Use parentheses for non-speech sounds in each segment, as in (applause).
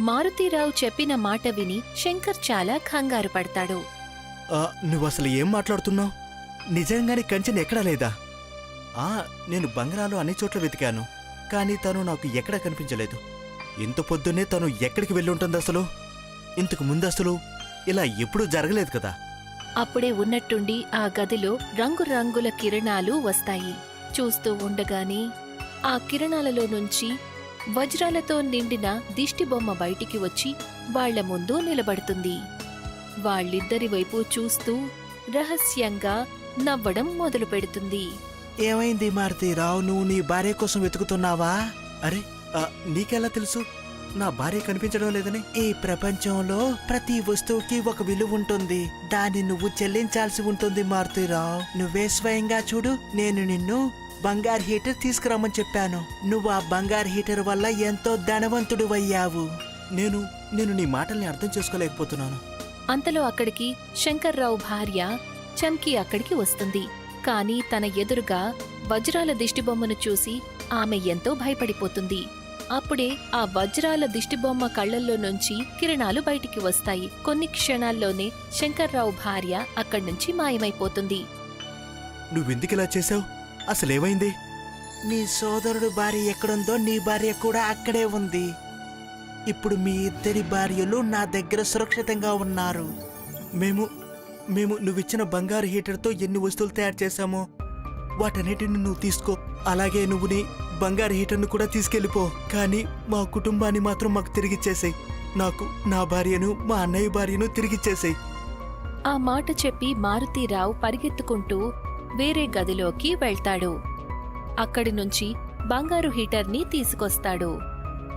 మారుతీరావు చెప్పిన మాట విని శంకర్ చాలా కంగారు పడతాడు. ఆ, నువ్వు అసలు ఏం మాట్లాడుతున్నావు? నిజంగానే కంచెని ఎక్కడా లేదా? ఆ నేను బంగ్లాలో అన్ని చోట్ల వెతికాను కానీ తను నాకు ఎక్కడా కనిపించలేదు. ఇంత పొద్దున్నే తను ఎక్కడికి వెళ్ళి ఉంటుంది అసలు? ఇంతకు ముందు అసలు ఇలా ఎప్పుడూ జరగలేదు కదా? అప్పుడే ఉన్నట్టుండి ఆ గదిలో రంగురంగుల కిరణాలు వస్తాయి. చూస్తూ ఉండగానే ఆ కిరణాలలో నుంచి వజ్రాలతో నిండిన దిష్టిబొమ్మ బయటికి వచ్చి వాళ్ళ ముందు నిలబడుతుంది. వాళ్ళిద్దరి వైపు చూస్తూ రహస్యంగా నవ్వడం మొదలు పెడుతుంది. ఏమైంది మారుతీరావు నువ్వు నీ భార్య కోసం వెతుకుతున్నావా? అరే నీకెలా తెలుసు? నా భార్య కనిపించడం లేదని. ఈ ప్రపంచంలో ప్రతి వస్తువుకి ఒక విలువ ఉంటుంది. దాన్ని నువ్వు చెల్లించాల్సి ఉంటుంది మారుతిరావు నువ్వే స్వయంగా చూడు నేను నిన్ను బంగారు హీటర్ తీసుకురమ్మని చెప్పాను. నువ్వు ఆ బంగారు హీటర్ వల్ల ఎంతో ధనవంతుడు అయ్యావు నేను నేను నీ మాటల్ని అర్థం చేసుకోలేకపోతున్నాను. అంతలో అక్కడికి శంకర్రావు భార్య చమ్కి అక్కడికి వస్తుంది. కాని తన ఎదురుగా వజ్రాల దిష్టిబొమ్మను చూసి ఆమె ఎంతో భయపడిపోతుంది. అప్పుడే ఆ వజ్రాల దిష్టిబొమ్మ కళ్ళల్లో నుంచి కిరణాలు బయటికి వస్తాయి. కొన్ని క్షణాల్లోనే శంకర్రావు భార్య అక్కడి నుంచి మాయమైపోతుంది. నువ్వెందుకిలా చేసావు అసలేమైంది? నీ సోదరుడు భార్య ఎక్కడుందో నీ భార్య కూడా అక్కడే ఉంది. ఇప్పుడు మీ ఇద్దరి భార్యలు నా దగ్గర సురక్షితంగా ఉన్నారు. మేము మేము నువ్విచ్చిన బంగారు హీటర్తో ఎన్ని వస్తువులు తయారు చేశామో వాటన్నిటిని నువ్వు తీసుకో. అలాగే నువ్వు నీ బంగారు హీటర్ను కూడా తీసుకెళ్ళిపో. కానీ మా కుటుంబాన్ని మాత్రం మాకు తిరిగిచ్చేసాయి. నాకు నా భార్యను మా అన్నయ్య భార్యను తిరిగిచ్చేసాయి. ఆ మాట చెప్పి మారుతీరావు పరిగెత్తుకుంటూ వేరే గదిలోకి వెళ్తాడు. అక్కడి నుంచి బంగారు హీటర్ని తీసుకొస్తాడు.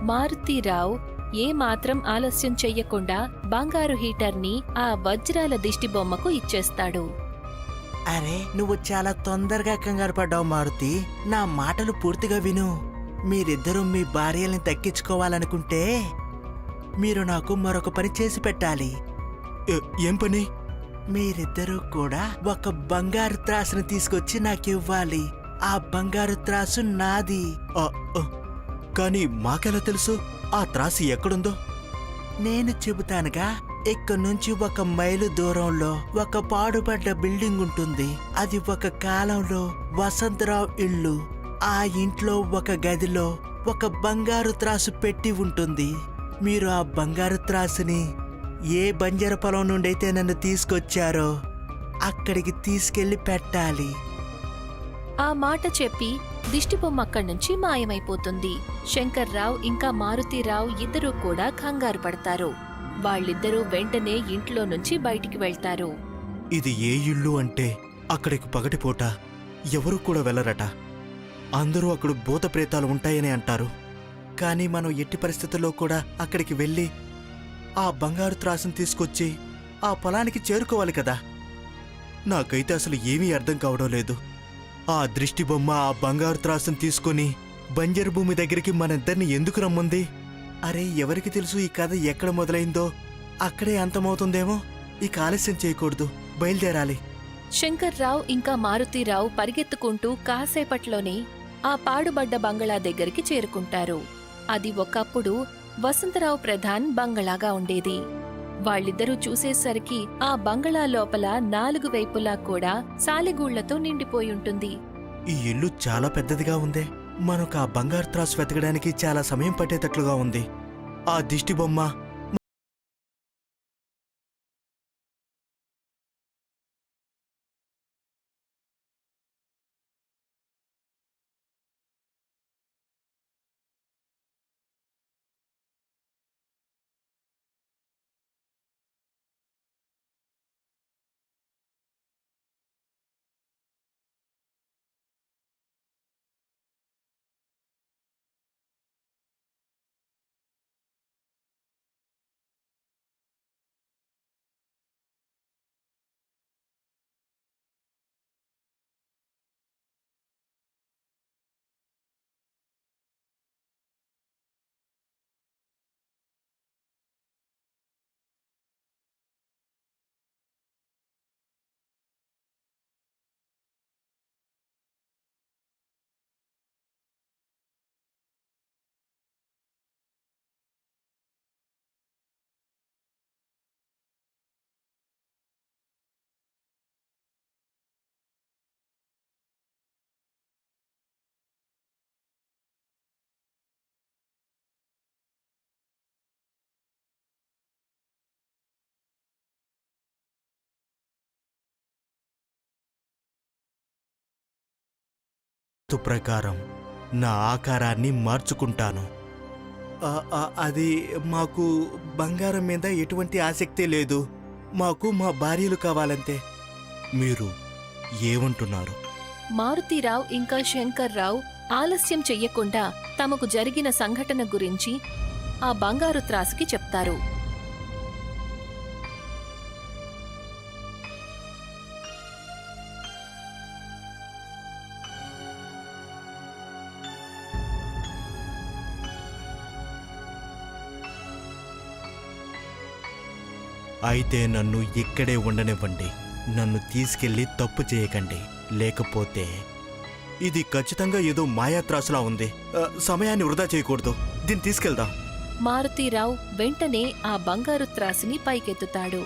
మారుతీరావు ఏమాత్రం ఆలస్యం చెయ్యకుండా బంగారు హీటర్ని ఆ వజ్రాల దిష్టి బొమ్మకు ఇచ్చేస్తాడు. అరే నువ్వు చాలా తొందరగా కంగారు పడ్డావు మారుతి. నా మాటలు పూర్తిగా విను. మీరిద్దరూ మీ భార్యల్ని దక్కించుకోవాలనుకుంటే మీరు నాకు మరొక పని చేసి పెట్టాలి. ఏం పని? మీరిద్దరూ కూడా ఒక బంగారు త్రాసును తీసుకొచ్చి నాకు ఇవ్వాలి ఆ బంగారు త్రాసు నాది. కానీ మాకెలా తెలుసు? ఆ త్రాసు ఎక్కడుందో? నేను చెబుతానుగా ఇక్కడ నుంచి ఒక మైలు దూరంలో ఒక పాడుపడ్డ బిల్డింగ్ ఉంటుంది. అది ఒక కాలంలో వసంతరావు ఇల్లు. ఆ ఇంట్లో ఒక గదిలో ఒక బంగారు త్రాసు పెట్టి ఉంటుంది. మీరు ఆ బంగారు త్రాసుని ఏ బంజర పొలం నుండి అయితే నన్ను తీసుకొచ్చారో అక్కడికి తీసుకెళ్ళి పెట్టాలి. ఆ మాట చెప్పి దిష్టిబొమ్మ అక్కడి నుంచి మాయమైపోతుంది. శంకర్రావు ఇంకా మారుతీరావు ఇద్దరూ కూడా కంగారు పడతారు. వాళ్ళిద్దరూ వెంటనే ఇంట్లో నుంచి బయటికి వెళ్తారు. ఇది ఏ ఇల్లు అంటే అక్కడికి పగటిపూట ఎవరు కూడా వెళ్ళరట. అందరూ అక్కడ భూత ప్రేతాలు ఉంటాయని అంటారు. కానీ మనం ఎట్టి పరిస్థితుల్లో కూడా అక్కడికి వెళ్ళి ఆ బంగారు త్రాసును తీసుకొచ్చి ఆ పొలానికి చేరుకోవాలి కదా. నాకైతే అసలు ఏమీ అర్థం కావడం లేదు. ఆ దృష్టి బొమ్మ ఆ బంగారు త్రాసును తీసుకొని బంజరు భూమి దగ్గరికి మనిద్దరిని ఎందుకు రమ్మంది? అరే ఎవరికి తెలుసు ఈ కథ ఎక్కడ మొదలైందో? అక్కడే అంతమవుతుందేమో? ఇక ఆలస్యం చేయకూడదు. బయలుదేరాలి. శంకర్రావు ఇంకా మారుతీరావు పరిగెత్తుకుంటూ కాసేపట్లోనే ఆ పాడుబడ్డ బంగళా దగ్గరికి చేరుకుంటారు. అది ఒకప్పుడు వసంతరావు ప్రధాన్ బంగళాగా ఉండేది. వాళ్ళిద్దరూ చూసేసరికి ఆ బంగళా లోపల నాలుగు వైపులా కూడా సాలెగూళ్ళతో నిండిపోయుంటుంది ఈ ఇల్లు చాలా పెద్దదిగా ఉందే. మనకు ఆ బంగారు త్రాసు వెతకడానికి చాలా సమయం పట్టేటట్లుగా ఉంది. ఆ దిష్టి బొమ్మ వాస్తు ప్రకారం నా ఆకారాన్ని మార్చుకుంటాను. అది మాకు బంగారం మీద ఎటువంటి ఆసక్తి లేదు. మాకు మా భార్యలు కావాలంతే. మీరు ఏమంటున్నారు? మారుతీరావు ఇంకా శంకర్రావు ఆలస్యం చెయ్యకుండా తమకు జరిగిన సంఘటన గురించి ఆ బంగారు త్రాసుకి చెప్తారు. అయితే నన్ను ఇక్కడే ఉండనివ్వండి. నన్ను తీసుకెళ్ళి తప్పు చేయకండి. లేకపోతే ఇది ఖచ్చితంగా ఏదో మాయాత్రాసులా ఉంది. సమయాన్ని వృధా చేయకూడదు. దీన్ని తీసుకెళ్దాం. మారుతీరావు వెంటనే ఆ బంగారు త్రాసుని పైకెత్తుతాడు.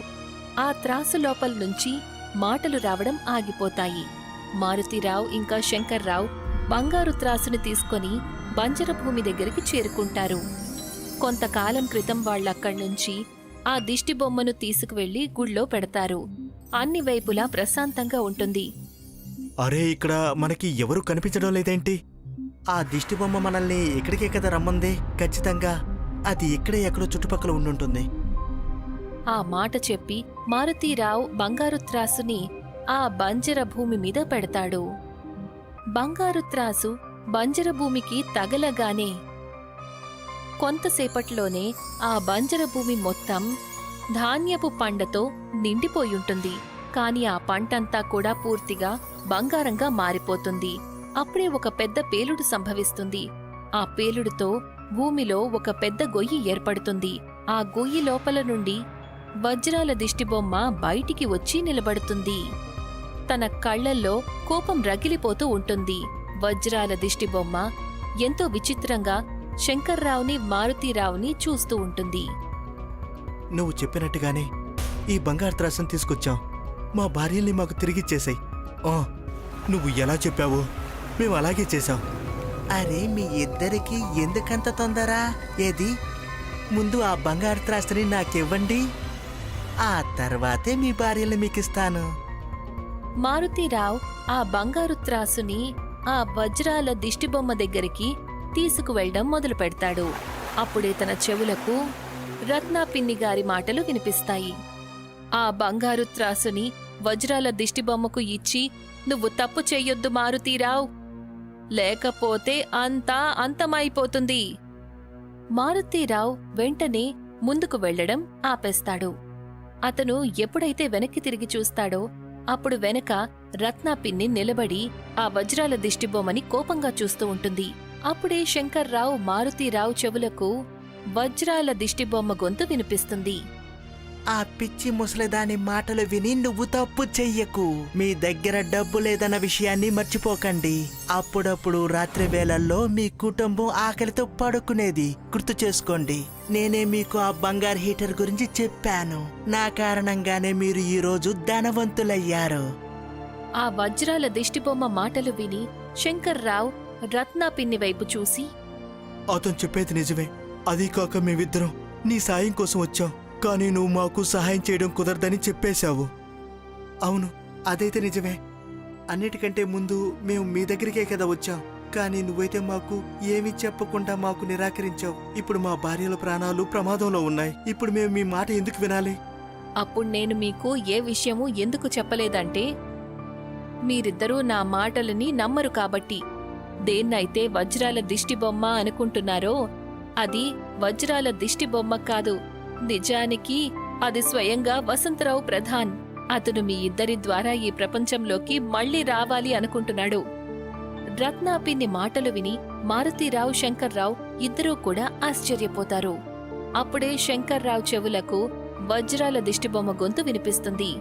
ఆ త్రాసు లోపల నుంచి మాటలు రావడం ఆగిపోతాయి. మారుతీరావు ఇంకా శంకర్రావు బంగారు త్రాసుని తీసుకొని బంజరభూమి దగ్గరికి చేరుకుంటారు. కొంతకాలం క్రితం వాళ్ళక్కడ్నుంచి ఆ దిష్టి బొమ్మను తీసుకువెళ్ళి గుళ్ళో పెడతారు. అన్ని వైపులా ప్రశాంతంగా ఉంటుంది. అరే ఇక్కడ మనకి ఎవరు కనిపించడం లేదేంటి? ఆ దిష్టి బొమ్మ మనల్ని ఇక్కడికే కదా రమ్మంది? ఖచ్చితంగా. అది ఇక్కడే ఎక్కడో చుట్టుపక్కల ఉండుంటుంది. ఆ మాట చెప్పి మారుతీరావు బంగారు త్రాసుని ఆ బంజర భూమి మీద పెడతాడు. బంగారు త్రాసు బంజర భూమికి తగలగానే కొంతసేపట్లోనే ఆ బంజర భూమి మొత్తం ధాన్యపు పంటతో నిండిపోయుంటుంది. కాని ఆ పంటంతా కూడా పూర్తిగా బంగారంగా మారిపోతుంది. అప్పుడే ఒక పెద్ద పేలుడు సంభవిస్తుంది. ఆ పేలుడుతో భూమిలో ఒక పెద్ద గొయ్యి ఏర్పడుతుంది. ఆ గొయ్యి లోపల నుండి వజ్రాల దిష్టిబొమ్మ బయటికి వచ్చి నిలబడుతుంది. తన కళ్ళల్లో కోపం రగిలిపోతూ ఉంటుంది. వజ్రాల దిష్టిబొమ్మ ఎంతో విచిత్రంగా శంకర్రావుని మారుతీరావుని చూస్తూ ఉంటుంది. నువ్వు చెప్పినట్టుగానే ఈ బంగారు త్రాసం తీసుకొచ్చాం. మా భార్యల్ని మాకు తిరిగిచ్చేసాయి ఆ, నువ్వు ఎలా చెప్పావో మేము అలాగే చేశాం. అరే మీ ఇద్దరికి ఎందుకంత తొందర? ఏది? ముందు ఆ బంగారు త్రాసుని నాకివ్వండి. ఆ తర్వాతే మీ భార్యల్ని మీకు ఇస్తాను మారుతీరావు ఆ బంగారు త్రాసుని ఆ వజ్రాల దిష్టిబొమ్మ దగ్గరికి తీసుకువెళ్ళడం మొదలు పెడతాడు అప్పుడే తన చెవులకు రత్నా పిన్ని గారి మాటలు వినిపిస్తాయి. ఆ బంగారు త్రాసుని వజ్రాల దిష్టిబొమ్మకు ఇచ్చి నువ్వు తప్పు చెయ్యొద్దు మారుతీరావు. లేకపోతే అంతా అంతమైపోతుంది. మారుతీరావు వెంటనే ముందుకు వెళ్ళడం ఆపేస్తాడు. అతను ఎప్పుడైతే వెనక్కి తిరిగి చూస్తాడో అప్పుడు వెనక రత్నా పిన్ని నిలబడి ఆ వజ్రాల దిష్టిబొమ్మని కోపంగా చూస్తూ ఉంటుంది. అప్పుడే శంకర్రావు మారుతీరావు చెవులకు వజ్రాల దిష్టిబొమ్మ గొంతు వినిపిస్తుంది. ఆ పిచ్చి ముసలిదాని మాటలు విని నువ్వు తప్పు చెయ్యకు. మీ దగ్గర డబ్బు లేదన్న విషయాన్ని మర్చిపోకండి. అప్పుడప్పుడు రాత్రి వేళల్లో మీ కుటుంబం ఆకలితో పడుకునేది. గుర్తు చేసుకోండి నేనే మీకు ఆ బంగారు హీటర్ గురించి చెప్పాను. నా కారణంగానే మీరు ఈ రోజు ధనవంతులయ్యారు. ఆ వజ్రాల దిష్టిబొమ్మ మాటలు విని శంకర్రావు రత్నా పిన్ని వైపు చూసి అతను చెప్పేది నిజమే. అది కాక మేమిద్దరం నీ సాయం కోసం వచ్చాం. కానీ నువ్వు మాకు సహాయం చేయడం కుదరదని చెప్పేశావు. అవును అదైతే నిజమే. అన్నిటికంటే ముందు మేము మీ దగ్గరికే కదా వచ్చాం. కానీ నువ్వైతే మాకు ఏమీ చెప్పకుండా మాకు నిరాకరించావు. ఇప్పుడు మా భార్యల ప్రాణాలు ప్రమాదంలో ఉన్నాయి. ఇప్పుడు మేము మీ మాట ఎందుకు వినాలి? అప్పుడు నేను మీకు ఏ విషయమూ ఎందుకు చెప్పలేదంటే మీరిద్దరూ నా మాటలని నమ్మరు కాబట్టి. దేన్నైతే వజ్రాల దిష్టిబొమ్మ అనుకుంటున్నారో అది వజ్రాల దిష్టిబొమ్మ కాదు. నిజానికి అది స్వయంగా వసంతరావు ప్రధాన్. అతను మీ ఇద్దరి ద్వారా ఈ ప్రపంచంలోకి మళ్ళీ రావాలి అనుకుంటున్నాడు. రత్నాపిన్ని మాటలు విని మారుతీరావు శంకర్రావు ఇద్దరూ కూడా ఆశ్చర్యపోతారు. అప్పుడే శంకర్రావు చెవులకు వజ్రాల దిష్టిబొమ్మ గొంతు వినిపిస్తుంది.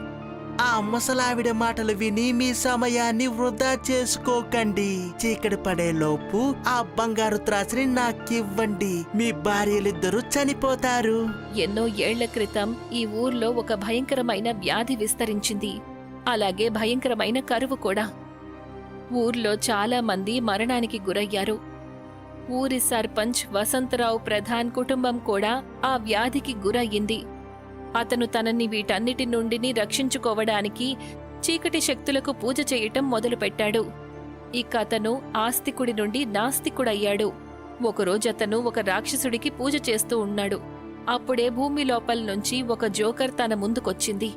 ఆ ముసలావిడ మాటలు విని మీ సమయాన్ని వృధా చేసుకోకండి. చీకటి పడేలోపు ఆ బంగారు త్రాసుని నాకివ్వండి. మీ భార్యలిద్దరూ చనిపోతారు. ఎన్నో ఏళ్ళ క్రితం ఈ ఊర్లో ఒక భయంకరమైన వ్యాధి విస్తరించింది. అలాగే భయంకరమైన కరువు కూడా. ఊర్లో చాలా మంది మరణానికి గురయ్యారు. ఊరి సర్పంచ్ వసంతరావు ప్రధాన్ కుటుంబం కూడా ఆ వ్యాధికి గురయ్యింది. అతను తనని వీటన్నిటి నుండిని రక్షించుకోవడానికి చీకటి శక్తులకు పూజ చేయటం మొదలుపెట్టాడు. ఇక అతను ఆస్తికుడి నుండి నాస్తికుడయ్యాడు. ఒకరోజు అతను ఒక రాక్షసుడికి పూజ చేస్తూ ఉన్నాడు. అప్పుడే భూమి లోపల నుంచి ఒక జోకర్ తన ముందుకొచ్చింది.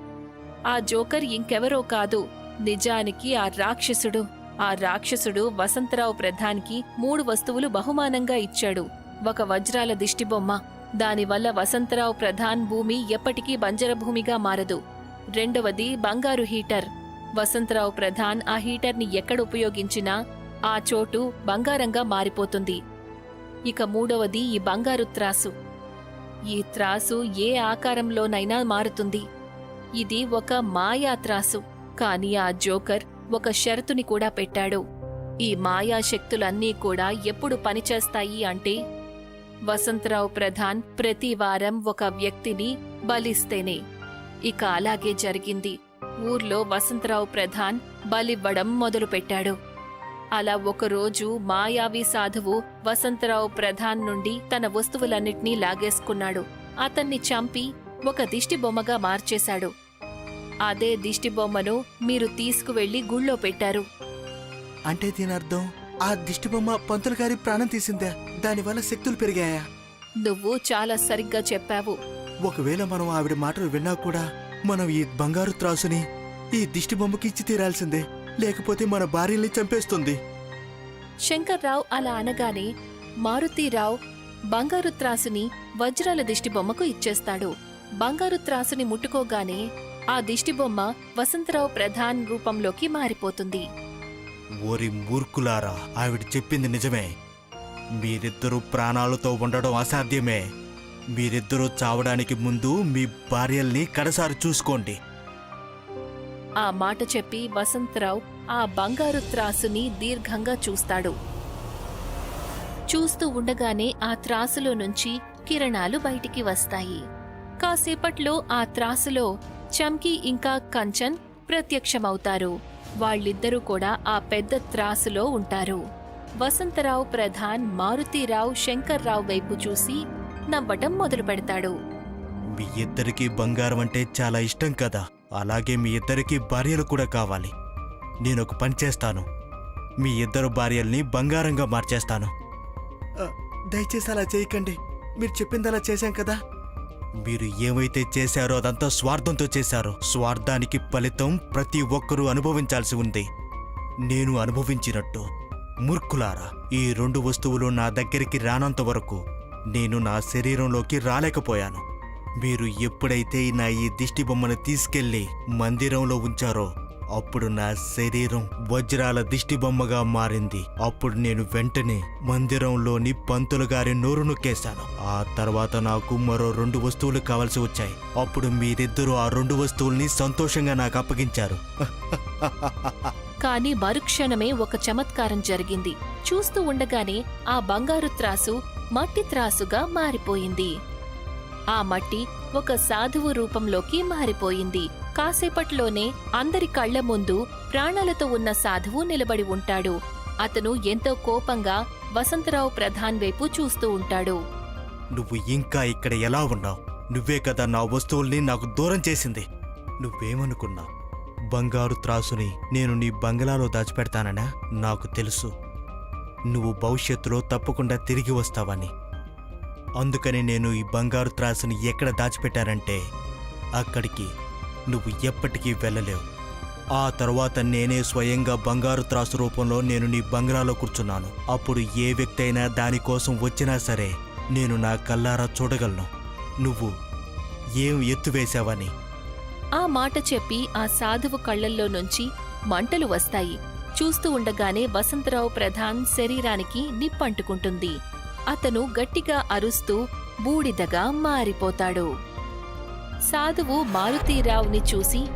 ఆ జోకర్ ఇంకెవరో కాదు నిజానికి ఆ రాక్షసుడు. ఆ రాక్షసుడు వసంతరావు ప్రధాన్కి మూడు వస్తువులు బహుమానంగా ఇచ్చాడు. ఒక వజ్రాల దిష్టిబొమ్మ దానివల్ల వసంతరావు ప్రధాన్ భూమి ఎప్పటికీ బంజర భూమిగా మారదు. రెండవది బంగారు హీటర్. వసంతరావు ప్రధాన్ ఆ హీటర్ని ఎక్కడ ఉపయోగించినా ఆ చోటు బంగారంగా మారిపోతుంది. ఇక మూడవది ఈ బంగారు త్రాసు. ఈ త్రాసు ఏ ఆకారంలోనైనా మారుతుంది. ఇది ఒక మాయా త్రాసు. కాని ఆ జోకర్ ఒక షరతుని కూడా పెట్టాడు. ఈ మాయా శక్తులన్నీ కూడా ఎప్పుడు పనిచేస్తాయి అంటే వసంతరావు ప్రధాన్ ప్రతి వారం ఒక వ్యక్తిని బలిస్తేనే. ఇక అలాగే జరిగింది. ఊర్లో వసంతరావు ప్రధాన్ బలివ్వడం మొదలుపెట్టాడు. అలా ఒకరోజు మాయావి సాధువు వసంతరావు ప్రధాన్ నుండి తన వస్తువులన్నిటినీ లాగేసుకున్నాడు. అతన్ని చంపి ఒక దిష్టిబొమ్మగా మార్చేశాడు. అదే దిష్టిబొమ్మను మీరు తీసుకువెళ్ళి గుళ్ళో పెట్టారు. అంటే దీనర్థం? ఆ దిష్టిబొమ్మ పంతులు గారి ప్రాణం తీసిందా? దానివల్ల శక్తులు పెరిగాయా? నువ్వు చాలా సరిగ్గా చెప్పావు. ఒకవేళ మనం ఆవిడ మాటలు విన్నా కూడా మనం ఈ బంగారు త్రాసుని ఈ దిష్టి బొమ్మకి ఇచ్చి తీరాల్సిందే. లేకపోతే మన భార్యల్ని చంపేస్తుంది. శంకర్రావు అలా అనగానే మారుతీరావు బంగారు త్రాసుని వజ్రాల దిష్టిబొమ్మకు ఇచ్చేస్తాడు. బంగారు త్రాసుని ముట్టుకోగానే ఆ దిష్టిబొమ్మ వసంతరావు ప్రధాన్ రూపంలోకి మారిపోతుంది. ఓరి మూర్ఖులారా ఆవిడ చెప్పింది నిజమే. మీరిద్దరూ ప్రాణాలతో ఉండడం అసాధ్యమే. మీరిద్దరూ చావడానికి ముందు మీ భార్యల్ని కడసారి చూసుకోండి. ఆ మాట చెప్పి వసంతరావు ఆ బంగారు త్రాసుని దీర్ఘంగా చూస్తాడు. చూస్తూ ఉండగానే ఆ త్రాసులో నుంచి కిరణాలు బయటికి వస్తాయి. కాసేపట్లో ఆ త్రాసులో చమ్కి ఇంకా కంచన్ ప్రత్యక్షమవుతారు. వాళ్ళిద్దరూ కూడా ఆ పెద్ద త్రాసులో ఉంటారు. వసంతరావు ప్రధాన్ మారుతీరావు శంకర్రావు వైపు చూసి నవ్వటం మొదలు పెడతాడు మీ ఇద్దరికి బంగారం అంటే చాలా ఇష్టం కదా. అలాగే మీ ఇద్దరికి భార్యలు కూడా కావాలి. నేను ఒక పని చేస్తాను. మీ ఇద్దరు భార్యల్ని బంగారంగా మార్చేస్తాను. దయచేసి అలా చేయకండి. మీరు చెప్పింది అలా చేశాం కదా. మీరు ఏమైతే చేశారో అదంతా స్వార్థంతో చేశారో. స్వార్థానికి ఫలితం ప్రతి ఒక్కరూ అనుభవించాల్సి ఉంది. నేను అనుభవించినట్టు. మూర్ఖులారా ఈ రెండు వస్తువులు నా దగ్గరికి రానంత వరకు నేను నా శరీరంలోకి రాలేకపోయాను. మీరు ఎప్పుడైతే నా ఈ దిష్టి బొమ్మను తీసుకెళ్ళి మందిరంలో ఉంచారో అప్పుడు నా శరీరం వజ్రాల దిష్టి బొమ్మగా మారింది. అప్పుడు నేను వెంటనే మందిరంలోని పంతులు గారి నోరు నొక్కేశాను. ఆ తర్వాత నాకు మరో రెండు వస్తువులు కావలసి వచ్చాయి. అప్పుడు మీరిద్దరూ ఆ రెండు వస్తువుల్ని సంతోషంగా నాకు అప్పగించారు. (laughs) కాని మరుక్షణమే ఒక చమత్కారం జరిగింది. చూస్తూ ఉండగానే ఆ బంగారు త్రాసు మట్టి త్రాసుగా మారిపోయింది. ఆ మట్టి ఒక సాధువు రూపంలోకి మారిపోయింది. కాసేపట్లోనే అందరి కళ్ళ ముందు ప్రాణాలతో ఉన్న సాధువు నిలబడి ఉంటాడు. అతను ఎంతో కోపంగా వసంతరావు ప్రధాన్ వైపు చూస్తూ ఉంటాడు. నువ్వు ఇంకా ఇక్కడ ఎలా ఉన్నావు? నువ్వే కదా నా వస్తువుల్ని నాకు దూరం చేసింది. నువ్వేమనుకున్నావు? బంగారు త్రాసుని నేను నీ బంగ్లాలో దాచిపెడతాననా నాకు తెలుసు. నువ్వు భవిష్యత్తులో తప్పకుండా తిరిగి వస్తావని. అందుకని నేను ఈ బంగారు త్రాసుని ఎక్కడ దాచిపెట్టానంటే అక్కడికి. నువ్వు ఎప్పటికీ వెళ్ళలేవు. ఆ తర్వాత నేనే స్వయంగా బంగారు త్రాసు రూపంలో నేను నీ బంగ్లాలో కూర్చున్నాను. అప్పుడు ఏ వ్యక్తి అయినా దానికోసం వచ్చినా సరే నేను నా కల్లారా చూడగలను. నువ్వు ఏం ఎత్తు వేశావని? ఆ మాట చెప్పి ఆ సాధువు కళ్ళల్లో నుంచి మంటలు వస్తాయి. చూస్తూ ఉండగానే వసంతరావు ప్రధాన్ శరీరానికి నిప్పంటుకుంటుంది. అతను గట్టిగా అరుస్తూ బూడిదగా మారిపోతాడు. సాధువు మారుతీరావుని చూసి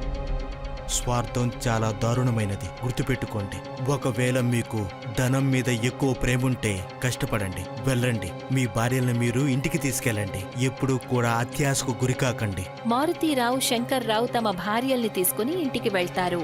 స్వార్థం చాలా దారుణమైనది. గుర్తుపెట్టుకోండి ఒకవేళ మీకు ధనం మీద ఎక్కువ ప్రేముంటే కష్టపడండి వెళ్ళండి. మీ భార్యలను మీరు ఇంటికి తీసుకెళ్ళండి. ఎప్పుడూ కూడా అత్యాశకు గురికాకండి. మారుతీరావు శంకర్రావు తమ భార్యల్ని తీసుకుని ఇంటికి వెళ్తారు.